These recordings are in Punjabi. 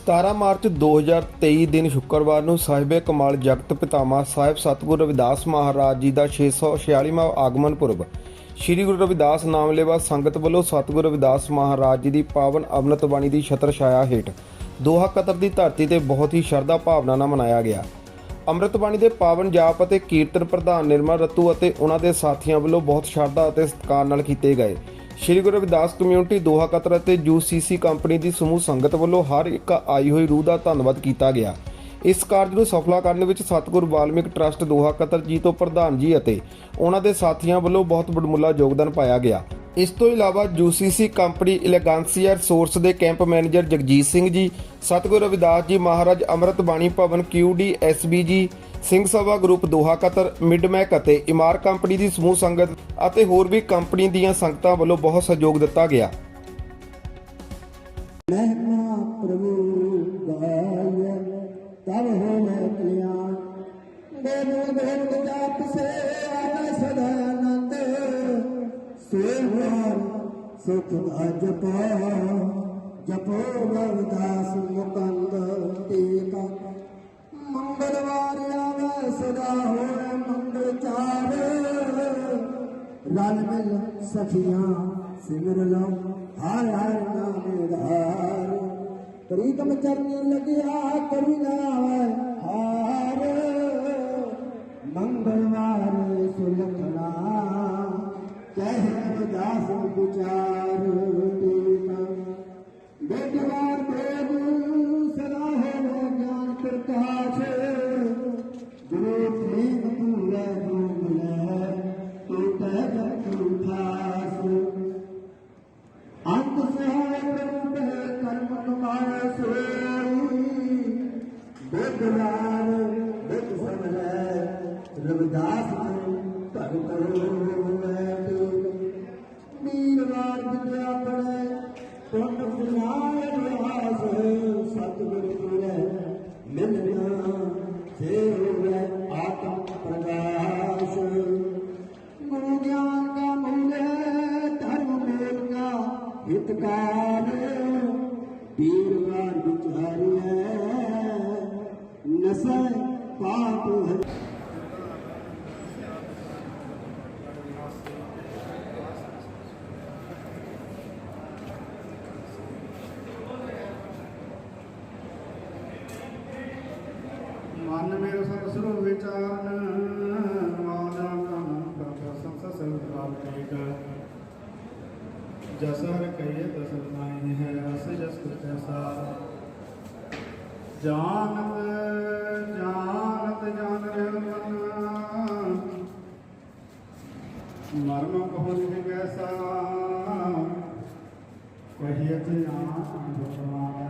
17 ਮਾਰਚ 2023 ਦਿਨ ਸ਼ੁੱਕਰਵਾਰ ਨੂੰ ਸਾਹਿਬੇ ਕਮਾਲ ਜਗਤ ਪਿਤਾਮਾ ਸਾਹਿਬ ਸਤਿਗੁਰੂ ਰਵਿਦਾਸ ਮਹਾਰਾਜ ਜੀ ਦਾ 646ਵਾਂ ਆਗਮਨ ਪੁਰਬ। ਸ੍ਰੀ ਗੁਰੂ ਰਵਿਦਾਸ ਨਾਮ ਲੈਵਾ ਸੰਗਤ ਵੱਲੋਂ ਸਤਿਗੁਰੂ ਰਵਿਦਾਸ ਮਹਾਰਾਜ ਜੀ ਦੀ ਪਾਵਨ ਅੰਮ੍ਰਿਤ ਬਾਣੀ ਦੀ ਛਤਰ ਛਾਇਆ ਹੇਠ ਦੋਹਾ ਕਤਰ ਦੀ ਧਰਤੀ ਤੇ ਬਹੁਤ ਹੀ ਸ਼ਰਧਾ ਭਾਵਨਾ ਨਾਲ ਮਨਾਇਆ ਗਿਆ। ਅੰਮ੍ਰਿਤ ਬਾਣੀ ਦੇ ਪਾਵਨ ਜਾਪ ਅਤੇ ਕੀਰਤਨ ਪ੍ਰਧਾਨ ਨਿਰਮਲ ਰਤੂ ਅਤੇ ਉਹਨਾਂ ਦੇ ਸਾਥੀਆਂ ਵੱਲੋਂ ਬਹੁਤ ਸ਼ਰਧਾ ਅਤੇ ਸਤਿਕਾਰ ਨਾਲ ਕੀਤੇ ਗਏ। Shri Guru Ravidas community Doha Qatar ਅਤੇ ਯੂਸੀਸੀ ਕੰਪਨੀ ਦੀ ਸਮੂਹ ਸੰਗਤ ਵੱਲੋਂ ਹਰ ਇੱਕ ਆਈ ਹੋਈ ਰੂਹ ਦਾ ਧੰਨਵਾਦ ਕੀਤਾ ਗਿਆ। ਇਸ ਕਾਰਜ ਨੂੰ ਸਫਲਾ ਕਰਨ ਵਿੱਚ ਸਤਿਗੁਰੂ ਵਾਲਮੀਕ ਟਰਸਟ ਦੋਹਾ ਕਤਰ ਜੀ ਤੋਂ ਪ੍ਰਧਾਨ ਜੀ ਅਤੇ ਉਹਨਾਂ ਦੇ ਸਾਥੀਆਂ ਵੱਲੋਂ ਬਹੁਤ ਵਡਮੁੱਲਾ ਯੋਗਦਾਨ ਪਾਇਆ ਗਿਆ। ਇਸ ਤੋਂ ਇਲਾਵਾ ਯੂਸੀਸੀ ਕੰਪਨੀ ਇਲੈਗਾਂਸੀਆ ਰਿਸੋਰਸ ਦੇ camp manager Jagjit Singh ji, Satguru Ravidas ji Maharaj Amrit Bani Bhawan QD SBG Singh Sabha group Doha Qatar Midmac ਅਤੇ ਇਮਾਰ ਕੰਪਨੀ ਦੀ ਸਮੂਹ ਸੰਗਤ ਅਤੇ ਹੋਰ ਵੀ ਕੰਪਨੀ ਦੀਆਂ ਸੰਗਤਾਂ ਵੱਲੋਂ ਬਹੁਤ ਸਹਿਯੋਗ ਦਿੱਤਾ ਗਿਆ। ਮਹਿਮਾ ਪ੍ਰਭੂ ਗਾਇ ਤਬ ਹੋਵੇ ਕਲਿਆਣ ਦੇਵ ਦੇਵ ਜਪ ਸੇ ਆਵੇ ਸਦਾ ਆਨੰਦ ਸੋਹਰ ਸੁਖ ਦਾ ਜਪੋ ਜਪੋ ਰਵਿਦਾਸ ਮੁਕੰਦ ਟੀਕਾ ਮੰਗਲਵਾਰ ਆਵੇ, ਸਦਾ ਹੋਵੇ ਮੰਗਲ ਚਾਵੇ। ਰਲ ਮਿਲ ਸਖੀਆਂ, ਸਿਮਰ ਲਓ, ਹਰ ਹਰ ਨਾਮ ਧਾਰ ਪ੍ਰੀਤਮ ਚਰਨ ਲਗਿਆ ਕਰੁਣਾ ਹਾਰ। ਮੰਗਲਵਾਰ ਸੁਲਖਣਾ ਕਹਿ ਦਾਸ ਵਿਚਾਰ। ਟੀਕਾ ਬੇਟਵਾਰ ਦੇਵ ਬੇਦਵਾਰ ਬੇਦ ਸਮਝੈ ਰਵਿਦਾਸ ਨੂੰ ਧਰ ਕਰੋ ਮੈਂ ਮੀਰਵਾਰ ਵਿਦਿਆ ਪੜੈ ਪੁੰਨ ਪੁਨਾਇ ਰਿਆਸ ਸਤਿਗੁਰ ਪੁਰੈ ਮਿਲਣਾ ਸੇ ਹੋਵੇ ਆਤਮ ਪ੍ਰਗਾਸ਼ ਗੁਰੂ ਗਿਆਨ ਕਾ ਮੂਲ ਹੈ, ਧਰਮ ਮੂਲ ਕਾ ਹਿਤਕਾਰ ਪੀਰਵਾਰ ਮਨ ਮੇਰਾ ਸਭ ਸਰੋ ਵਿਚਾਰਨ ਮਾਨਾ ਕਨ ਪ੍ਰਭ ਸੰਸ ਸੰਸਾਰ ਕੇਕ ਜਸ ਹਰ ਕਹੀਏ ਤਸ ਨਾਈ ਹੈ ਅਸ ਜਸ ਕੈਸਾ ਜਾਨਤ ਜਾਨਤ ਜਾਨ ਰਹਿ ਮਨ। ਮਰਮ ਕਹੋ ਨਿ ਕੈਸਾ ਕਹੀਏ ਤੇ ਆਨ ਭਗਵਾਨ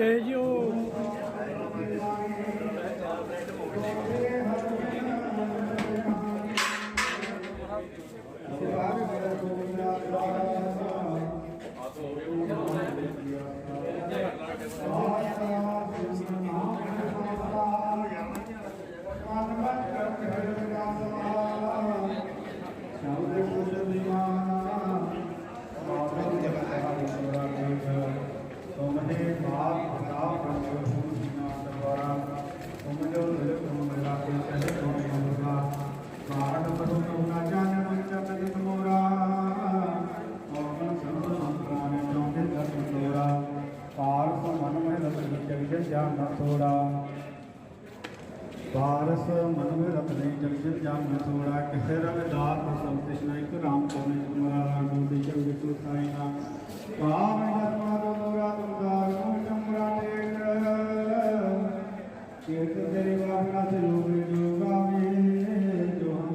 ellos. ਪਾਰ ਸੋ ਮਨ ਮਹਿ ਰਤਨ ਜਗ ਜਨ ਜਾਨ ਨਾ ਤੋੜਾ ਪਾਰ ਰਸ ਮਨ ਸਭ ਕ੍ਰਿਸ਼ਨ ਇੱਕ ਰਾਮ ਕੋਨੇ ਤੁਮਰਾ ਰਾਮ ਦੇ ਜਗ ਵਿਟੂ ਸਾਈਨਾ ਕਾਮ ਜਨਮਾ ਦੋਰਾ ਤੁਮਦਾਰ ਨੂੰ ਚਮਰਾ ਟੇਕ ਕੀਰਤ ਤੇਰੀ ਵਾਗਨਾ ਤੇ ਲੋਕ ਜੋ ਗਾਵੇ ਜੋ ਹਮ